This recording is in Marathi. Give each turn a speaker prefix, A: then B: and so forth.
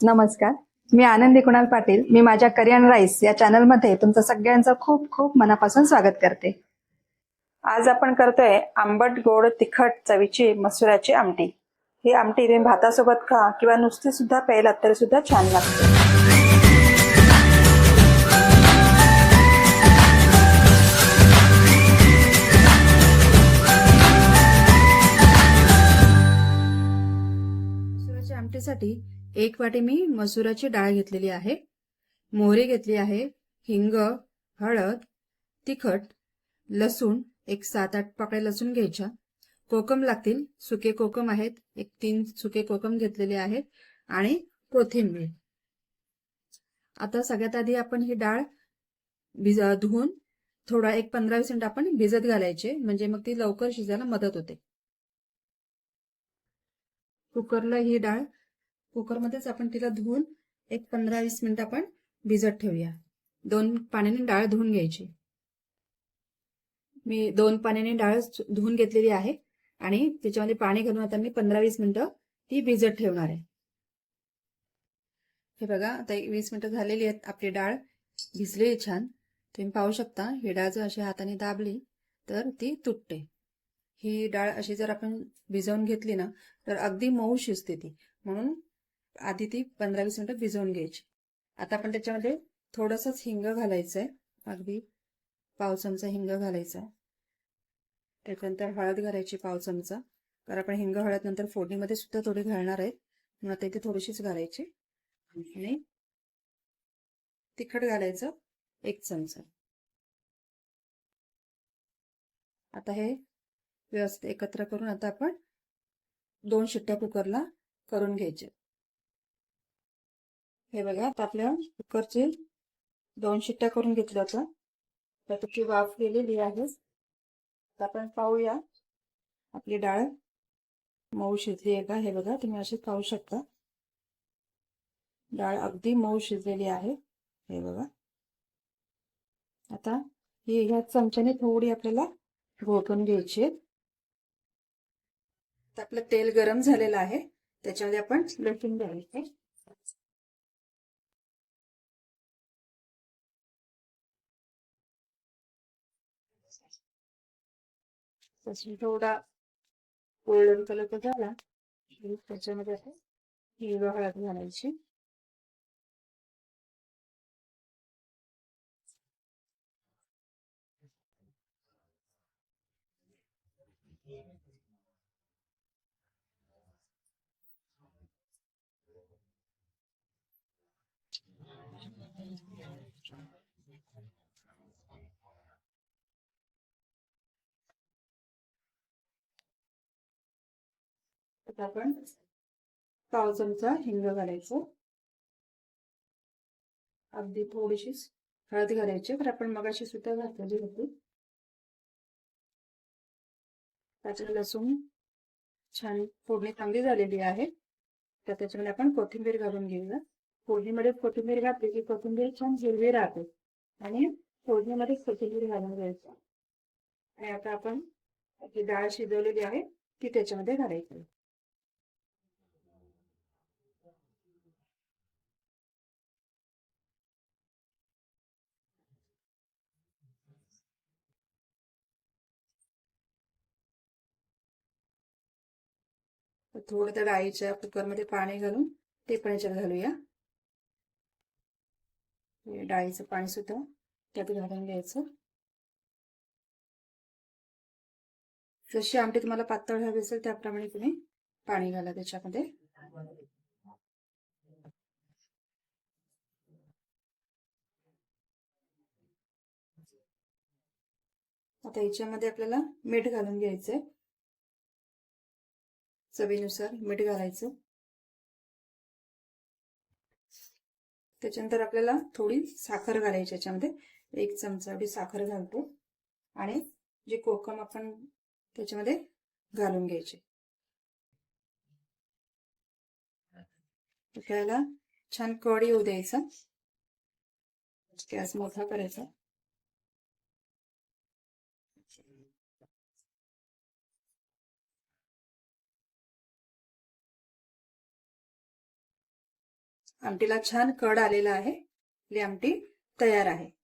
A: नमस्कार. मी आनंदी कुणाल पाटील. मी माझ्या करियन राईस या चॅनलमध्ये तुमचं सगळ्यांचं खूप खूप मनापासून स्वागत करते. आज आपण करतोय आंबट गोड तिखट चवीची मसुराची आमटी. ही आमटी तुम्ही भातासोबत खा किंवा नुसती सुद्धा प्यायला तरी सुद्धा छान लागते. मसुराच्या आमटीसाठी एक वाटी मी मसुराची डाळ घेतलेली आहे. मोहरी घेतली आहे. हिंग हळद तिखट लसूण एक सात आठ पाकळ्या लसूण घ्यायच्या. कोकम लागतील. सुके कोकम आहेत. एक तीन सुके कोकम घेतलेले आहेत. आणि कोथिंबीर. आता सगळ्यात आधी आपण ही डाळ भिज धुवून थोडा एक पंधरा वीस मिनिट आपण भिजत घालायचे. म्हणजे मग ती लवकर शिजायला मदत होते. कुकरला ही डाळ कुकरमध्येच आपण तिला धुवून एक पंधरा वीस मिनिट आपण भिजत ठेवूया. दोन पाण्याने डाळ धुवून घ्यायची. मी दोन पाण्याने डाळ धुवून घेतलेली आहे आणि त्याच्यामध्ये पाणी घालून आता मी पंधरा वीस मिनिटं ती भिजत ठेवणार आहे. हे बघा आता एक वीस मिनिटं झालेली आहेत. आपली डाळ भिजली छान. तुम्ही पाहू शकता ही डाळ जर अशी हाताने दाबली तर ती तुटते. ही डाळ अशी जर आपण भिजवून घेतली ना तर अगदी मऊ शिजते ती. म्हणून आधी ती पंधरा वीस मिनिटं भिजवून घ्यायची. आता आपण त्याच्यामध्ये थोडंसंच हिंग घालायचं आहे अगदी पाव चमचा हिंग घालायचा. त्याच्यानंतर हळद घालायची पाव चमचा. कारण आपण हिंग हळद नंतर फोडणीमध्ये सुद्धा थोडी घालणार आहेत मग आता इथे थोडीशीच घालायची. आणि तिखट घालायचं एक चमचा. आता हे व्यवस्थित एकत्र करून आता आपण दोन शिट्ट्या कुकरला करून घ्यायचे. हे बघा आता आपल्या कुकरचे दोन शिट्ट्या करून घेतल्या होत्या. तर त्याची वाफ गेलेली आहे. आता आपण पाहूया आपली डाळ. मऊ शिजली आहे का? हे बघा तुम्ही असे पाहू शकता. डाळ अगदी मऊ शिजलेली आहे. हे बघा. आता ही ह्या चमच्याने थोडी आपल्याला घोटून घ्यायची आहे तर आपलं तेल गरम झालेलं आहे. त्याच्यामध्ये आपण लसूण घालायचं लसूण थोडा गोल्डन कलरचा झाला की त्याच्यामध्ये आपण हिरवा हळद घालायची आता आपण पाव चमचा हिंग घालायचं. अगदी थोडीशी हळद घालायची तर आपण मगाशी सुद्धा घातलेली होती. त्याच्यात लसूण छान फोडणी चांगली झालेली आहे. तर त्याच्यामध्ये आपण कोथिंबीर घालून घेऊया. फोडणीमध्ये कोथिंबीर घातली की कोथिंबीर छान हिरवी राहते. आणि फोडणीमध्ये कोथिंबीर घालून घ्यायचं. आणि आता आपण जी डाळ शिजवलेली आहे ती त्याच्यामध्ये घालायची. थोडं त्या डाळीच्या कुकरमध्ये पाणी घालून ते पण याच्यात घालूया. डाळीचं पाणी सुद्धा त्यात घालून घ्यायचं. जशी आमटी तुम्हाला पातळ हवी असेल त्याप्रमाणे तुम्ही पाणी घाला त्याच्यामध्ये. आता याच्यामध्ये आपल्याला मीठ घालून घ्यायचंय. चवीनुसार मीठ घालायचं. त्याच्यानंतर आपल्याला थोडी साखर घालायची याच्यामध्ये. एक चमचा एवढी साखर घालतो. आणि जे कोकम आपण त्याच्यामध्ये घालून घ्यायचे. आपल्याला छान कडी येऊ द्यायचा. गॅस मोठा करायचा. आमटीला छान कड आलेला आहे. आपली आमटी तयार आहे.